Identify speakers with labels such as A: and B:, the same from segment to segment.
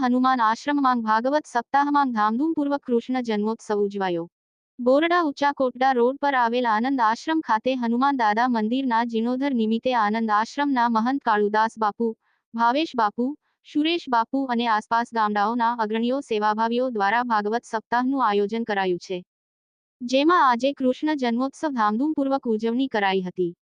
A: હનુમાન આશ્રમમાં ભાગવત સપ્તાહમાં ધામધૂમપૂર્વક કૃષ્ણ જન્મોત્સવ ઉજવાયો બોરડા ઊંચા કોટડા રોડ પર આવેલ આનંદ આશ્રમ ખાતે હનુમાન દાદા મંદિરના જીર્ણોદ્ધાર નિમિત્તે આનંદ આશ્રમના મહંત કાળુદાસ બાપુ ભાવેશ બાપુ સુરેશ બાપુ અને આસપાસ ગામડાઓના અગ્રણીઓ સેવાભાવીઓ દ્વારા ભાગવત સપ્તાહનું આયોજન કરાયું છે જેમાં આજે કૃષ્ણ જન્મોત્સવ ધામધૂમપૂર્વક ઉજવણી કરાઈ હતી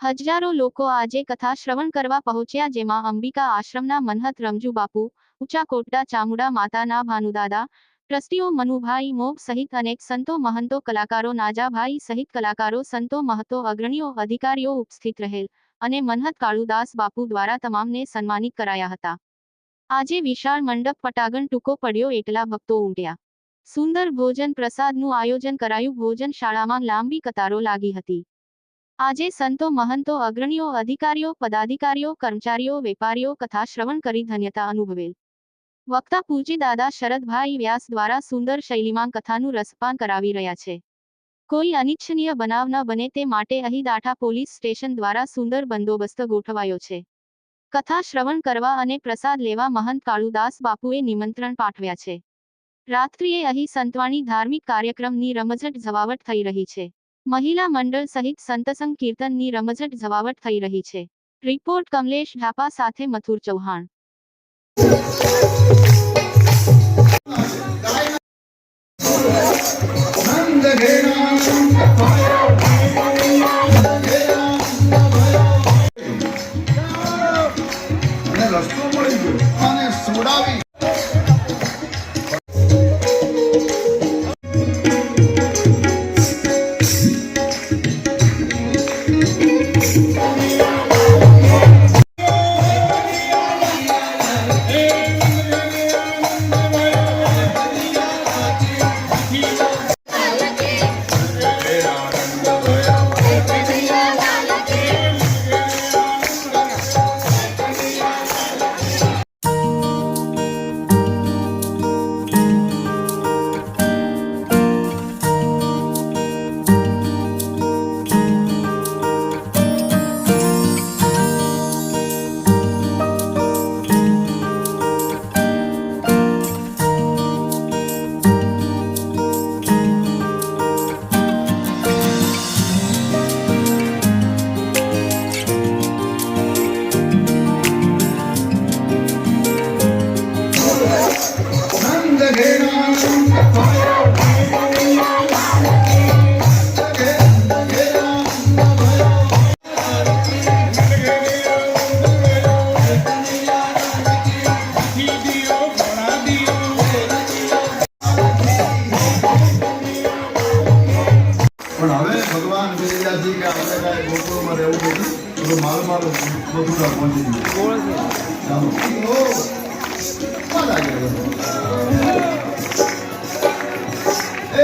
A: હજારો લોકો આજે કથા શ્રવણ કરવા પહોંચ્યા જેમાં અંબિકા આશ્રમના મનહત રમજુ બાપુ, ઊંચા કોટડા ચામુડા માતાના ભાનુદાદા, ટ્રસ્ટીઓ મનુભાઈ મોબ સહિત અનેક સંતો મહંતો કલાકારો, નાજાભાઈ સહિત કલાકારો, સંતો મહતો, અગ્રણીઓ, અધિકારીઓ ઉપસ્થિત રહેલ અને મનહત કાળુદાસ બાપુ દ્વારા તમામને સન્માનિત કરાયા હતા. આજે વિશાળ મંડપ પટાગણ ટૂંકો પડ્યો, એટલા ભક્તો ઉમટ્યા. સુંદર ભોજન પ્રસાદનું આયોજન કરાયું ભોજન શાળામાં લાંબી કતારો લાગી હતી. આજે સંતો મહંતો અગ્રણીઓ, અધિકારીઓ, પદાધિકારીઓ, કર્મચારીઓ, વેપારીઓ કથા શ્રવણ કરી ધન્યતા અનુભવેલ. વક્તા પૂજી દાદા શરદભાઈ વ્યાસ દ્વારા સુંદર શૈલીમાં કથાનું રસપાન કરાવી રહ્યા છે. કોઈ અનિચ્છનીય બનાવ ન બને તે માટે અહીં દાઠા પોલીસ સ્ટેશન દ્વારા સુંદર બંદોબસ્ત ગોઠવાયો છે. કથા શ્રવણ કરવા અને પ્રસાદ લેવા મહંત કાળુદાસ બાપુએ નિમંત્રણ પાઠવ્યા છે. રાત્રિએ અહીં સંતવાણી ધાર્મિક કાર્યક્રમની રમઝટ જવાવટ થઈ રહી છે. મહિલા મંડળ સહિત સંતસંગ કીર્તનની રમઝટ જવાવટ થઈ રહી છે. રિપોર્ટ કમલેશ ઢાપા સાથે મથુર ચૌહાણ.
B: રસ્તો મળી ગયો. અને સોડાવી Hey,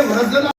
B: what up,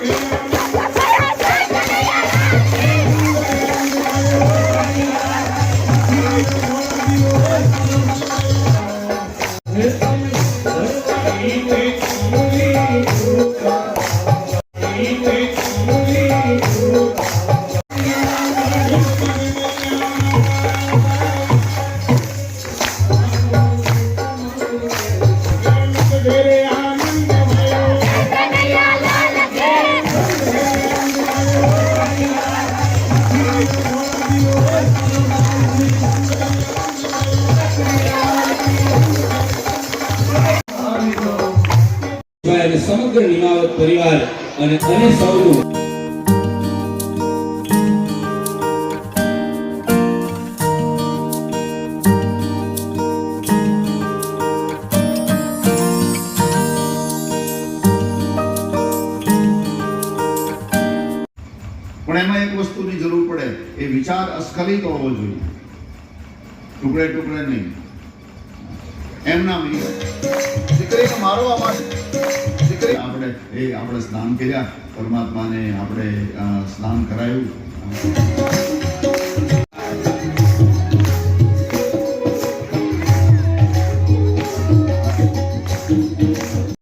C: Yeah. પરિવાર અને અને સૌનું.
B: પણ એમાં એક વસ્તુની જરૂર પડે, એ વિચાર અસ્ખલિત હોવો જોઈએ. ટુકડે ટુકડે નહીં. એમ નામ દીકરીને મારવા માટે. દીકરી આપણે એ આપણે સ્નાન કર્યા, પરમાત્માને આપણે સ્નાન કરાયું.